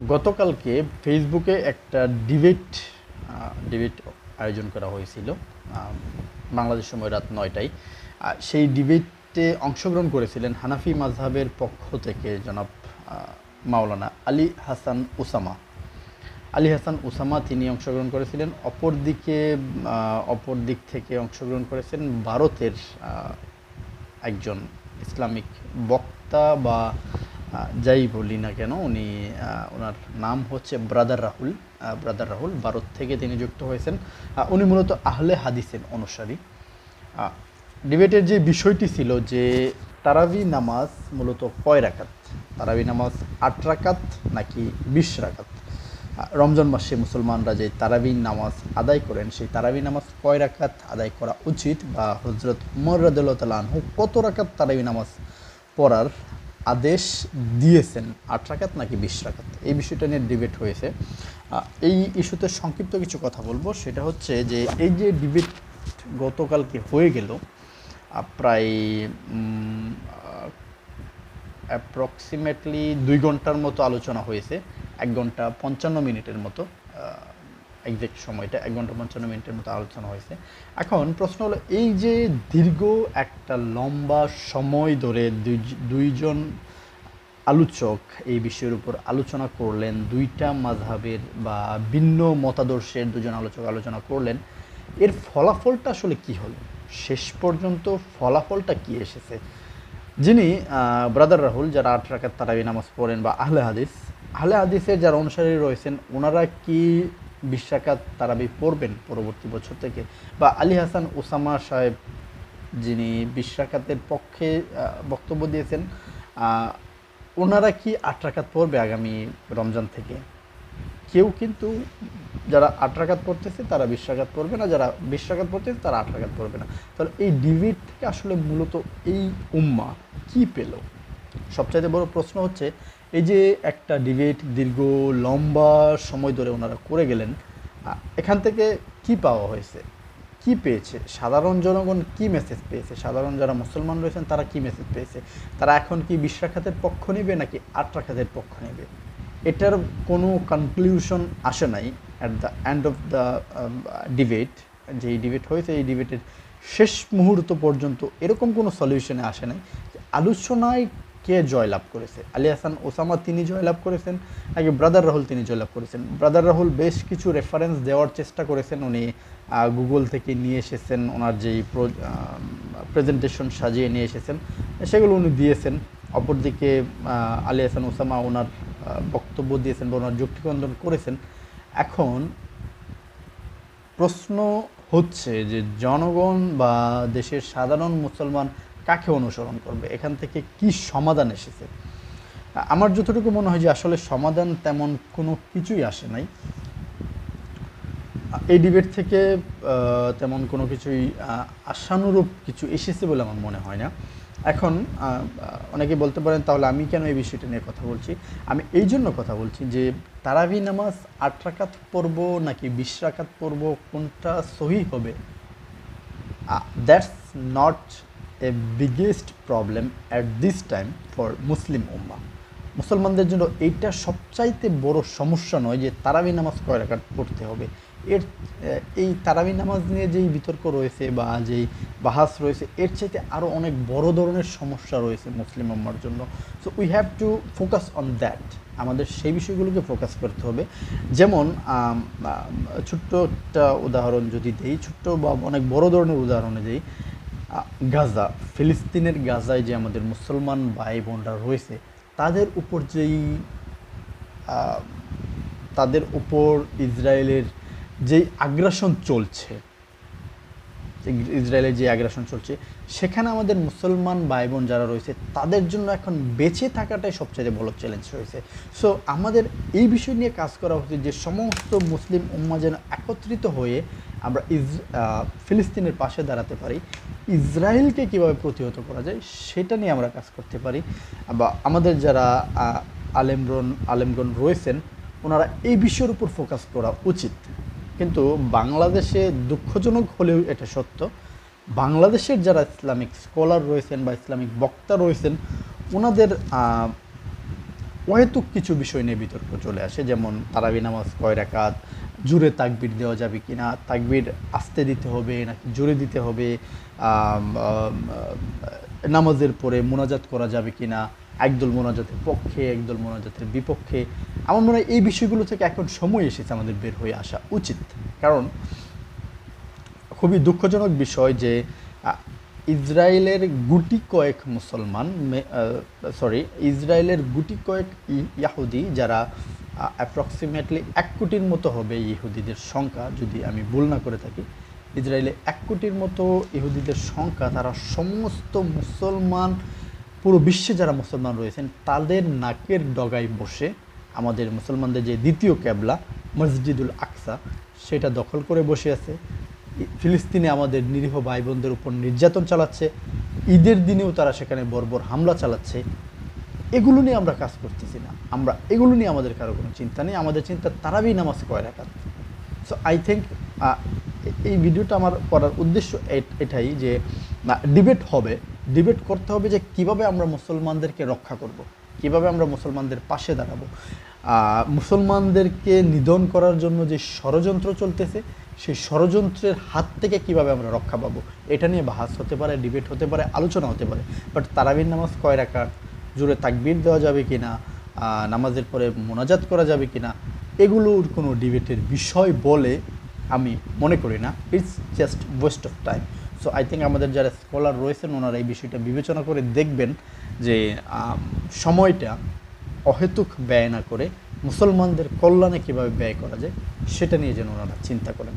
গতকালকে ফেসবুকে একটা ডিবেট ডিবেট আয়োজন করা হয়েছিল বাংলাদেশ সময় রাত নয়টায়। সেই ডিবেটে অংশগ্রহণ করেছিলেন হানাফি মাজহাবের পক্ষ থেকে জনাব মাওলানা আলী হাসান ওসামা আলী হাসান ওসামা তিনি অংশগ্রহণ করেছিলেন, অপরদিকে অপর দিক থেকে অংশগ্রহণ করেছেন ভারতের একজন ইসলামিক বক্তা বা যাই বলি না কেন, উনি ওনার নাম হচ্ছে ব্রাদার রাহুল। ব্রাদার রাহুল ভারত থেকে তিনি যুক্ত হয়েছেন। উনি মূলত আহলে হাদিসের অনুসারী। ডিবেটের যে বিষয়টি ছিল যে তারাবি নামাজ মূলত কয় রাকাত? তারাবি নামাজ আট রাকাত নাকি বিশ রাকাত? রমজান মাসে মুসলমানরা যে তারাবি নামাজ আদায় করেন, সেই তারাবি নামাজ কয় রাকাত আদায় করা উচিত বা হজরত উমর রাদুল্লাহ তালা কত রাকাত তারাবি নামাজ পড়ার আদেশ দিয়েছেন, আট রাকাত নাকি বিশ রাকাত? এই বিষয়টা নিয়ে ডিবেট হয়েছে। এই ইস্যুতে সংক্ষিপ্ত কিছু কথা বলব। সেটা হচ্ছে যে, এই যে ডিবেট গতকালকে হয়ে গেল প্রায় অ্যাপ্রক্সিমেটলি দুই ঘণ্টার মতো আলোচনা হয়েছে, এক ঘণ্টা পঞ্চান্ন মিনিটের মতো। একজ্যাক্ট সময়টা এক ঘণ্টা পঞ্চান্ন মিনিটের মতো আলোচনা হয়েছে। এখন প্রশ্ন হলো, এই যে দীর্ঘ একটা লম্বা সময় ধরে দুই- দুইজন আলোচক এই বিষয়ের উপর আলোচনা করলেন, দুইটা মাঝহাবের বা ভিন্ন মতাদর্শের দুজন আলোচক আলোচনা করলেন, এর ফলাফলটা আসলে কি হলো? শেষ পর্যন্ত ফলাফলটা কি এসেছে? যিনি ব্রাদার রাহুল, যারা আট রাকাত তারাবি নামাজ পড়েন বা আহলে হাদিস, আহলে হাদিসের যারা অনুসারী রয়েছেন, ওনারা কি বিশ রাকাত তারাবি পড়বেন পরবর্তী বছর থেকে। বা আলী হাসান ওসামা সাহেব, যিনি বিশ রাকাতের পক্ষে বক্তব্য দিয়েছেন ওনারা কি আট রাকাত পড়বে আগামী রমজান থেকে? কেউ কিন্তু যারা আট রাকাত পড়তেছে, তারা বিশ রাকাত পড়বে না। যারা বিশ রাকাত পড়তেছে, তারা আট রাকাত পড়বে না। তাহলে এই ডিবেট থেকে আসলে মূলত এই উম্মা কি পেল? সবচাইতে বড় প্রশ্ন হচ্ছে, এই যে একটা ডিবেট দীর্ঘ, লম্বা সময় ধরে ওনারা করে গেলেন এখান থেকে কি পাওয়া হয়েছে? কি পেয়েছে? সাধারণ জনগণ কি মেসেজ পেয়েছে? সাধারণ যারা মুসলমান রয়েছেন, তারা কি মেসেজ পেয়েছে? তারা এখন কি বিশ রাখাতের পক্ষ নেবে নাকি আট রাখাতের পক্ষ নেবে? এটার কোনো কনক্লিউশন আসে নাই at the end of the debate যে ডিবেট হয়েছে, এই ডিবেটের শেষ মুহূর্ত পর্যন্ত এরকম কোনো সলিউশনে আসে নাই। আলোচনায় কে জয়লাভ করেছে? আলী হাসান ওসামা তিনি জয়লাভ করেছেন, নাকি ব্রাদার রাহুল তিনি জয়লাভ করেছেন? ব্রাদার রাহুল বেশ কিছু রেফারেন্স দেওয়ার চেষ্টা করেছেন উনি গুগল থেকে নিয়ে এসেছেন, ওনার যেই প্রেজেন্টেশন সাজিয়ে নিয়ে এসেছেন, সেগুলো উনি দিয়েছেন। অপরদিকে আলী হাসান ওসামা ওনার বক্তব্য দিয়েছেন বা ওনার যুক্তিকন্দন করেছেন। এখন প্রশ্ন হচ্ছে যে জনগণ বা দেশের সাধারণ মুসলমান কাকে অনুসরণ করবে? এখান থেকে কি সমাধান এসেছে? আমার যতটুকু মনে হয় যে আসলে সমাধান তেমন কোনো কিছুই আসে নাই। এই ডিবেট থেকে তেমন কোনো কিছুই আশানুরূপ কিছু এসেছে বলে আমার মনে হয় না। এখন অনেকে বলতে পারেন, তাহলে আমি কেন এই বিষয়টা নিয়ে কথা বলছি? আমি এই জন্য কথা বলছি যে, তারাবি নামাজ আট রাকাত নাকি বিশ রাকাত পড়ব, কোনটা সহি হবে? That's not a biggest problem at this time for Muslim উম্মা মুসলমানদের জন্য এইটা সবচাইতে বড় সমস্যা নয় যে তারাবি নামাজ কয় রাকাত পড়তে হবে। এর এই তারাবি নামাজ নিয়ে যেই বিতর্ক রয়েছে বা যেই বাহাস রয়েছে, এর চাইতে আরও অনেক বড় ধরনের সমস্যা রয়েছে মুসলিম উম্মার জন্য। So we have to focus on that আমাদের সেই বিষয়গুলোকে ফোকাস করতে হবে। যেমন ছোট্ট একটা উদাহরণ যদি দেই, ছোট্ট বা অনেক বড় ধরনের উদাহরণে দিই গাজা, ফিলিস্তিনের গাজায় যে আমাদের মুসলমান ভাই বোনরা রয়েছে, তাদের উপর যেই তাদের উপর ইসরায়েলের যেই আগ্রাসন চলছে ইসরায়েলের যে আগ্রাসন চলছে, সেখানে আমাদের মুসলমান ভাই বোন যারা রয়েছে, তাদের জন্য এখন বেঁচে থাকাটাই সবচেয়ে বড় চ্যালেঞ্জ রয়েছে। সো আমাদের এই বিষয় নিয়ে কাজ করা উচিত যে সমস্ত মুসলিম উম্মা যেন একত্রিত হয়ে আমরা ইস ফিলিস্তিনের পাশে দাঁড়াতে পারি। ইসরায়েলকে কীভাবে প্রতিহত করা যায় সেটা নিয়ে আমরা কাজ করতে পারি। বা আমাদের যারা আহ, আলেমগণ আলেমগণ রয়েছেন ওনারা এই বিষয়ের উপর ফোকাস করা উচিত। কিন্তু বাংলাদেশে দুঃখজনক হলেও এটা সত্য বাংলাদেশের যারা ইসলামিক স্কলার রয়েছেন বা ইসলামিক বক্তা রয়েছেন ওনাদের অহেতুক কিছু বিষয় নিয়ে বিতর্ক চলে আসে। যেমন তারাবি নামাজ কয় রাকাত জুড়ে তাকবির দেওয়া যাবে কি না তাকবির আস্তে দিতে হবে নাকি জোরে দিতে হবে নামাজের পরে মোনাজাত করা যাবে কি না একদল মোনাজাতের পক্ষে, একদল মোনাজাতের বিপক্ষে। আমার মনে হয় এই বিষয়গুলো থেকে এখন সময় এসেছে আমাদের বের হয়ে আসা উচিত। কারণ খুবই দুঃখজনক বিষয় যে ইসরায়েলের গুটি কয়েক মুসলমান সরি ইসরায়েলের গুটি কয়েক ইয়াহুদি যারা অ্যাপ্রক্সিমেটলি এক কোটির মতো হবে ইহুদিদের সংখ্যা, যদি আমি ভুল না করে থাকি। ইসরায়েলে এক কোটির মতো ইহুদিদের সংখ্যা, তারা সমস্ত মুসলমান, পুরো বিশ্বে যারা মুসলমান রয়েছেন, তাদের নাকের ডগায় বসে আমাদের মুসলমানদের যে দ্বিতীয় ক্যাবলা, মসজিদুল আকসা, সেটা দখল করে বসে আছে। ফিলিস্তিনে আমাদের নিরীহ ভাই বোনদের উপর নির্যাতন চালাচ্ছে। ঈদের দিনেও তারা সেখানে বর্বর হামলা চালাচ্ছে। এগুলো নিয়ে আমরা কাজ করতেছি না। আমরা এগুলো নিয়ে আমাদের কারও কোনো চিন্তা নেই। আমাদের চিন্তা তারাবি নামাজ কয় রাখাত সো আই থিঙ্ক এই ভিডিওটা আমার করার উদ্দেশ্য এটাই যে ডিবেট হবে। ডিবেট করতে হবে যে, কীভাবে আমরা মুসলমানদেরকে রক্ষা করব। কীভাবে আমরা মুসলমানদের পাশে দাঁড়াবো? মুসলমানদেরকে নিধন করার জন্য যে ষড়যন্ত্র চলতেছে, সেই ষড়যন্ত্রের হাত থেকে কীভাবে আমরা রক্ষা পাবো? এটা নিয়ে বাহাস হতে পারে ডিবেট হতে পারে, আলোচনা হতে পারে। বাট তারাবির নামাজ কয় রাখার জুড়ে তাকবির দেওয়া যাবে কি না নামাজের পরে মোনাজাত করা যাবে কি না এগুলোর কোনো ডিবেটের বিষয় বলে আমি মনে করি না। It's just waste of time so I think আমাদের যারা স্কলার রয়েছেন, ওনারা এই বিষয়টা বিবেচনা করে দেখবেন যে সময়টা অহেতুক ব্যয় না করে মুসলমানদের কল্যাণে কীভাবে ব্যয় করা যায়, সেটা নিয়ে যেন ওনারা চিন্তা করেন।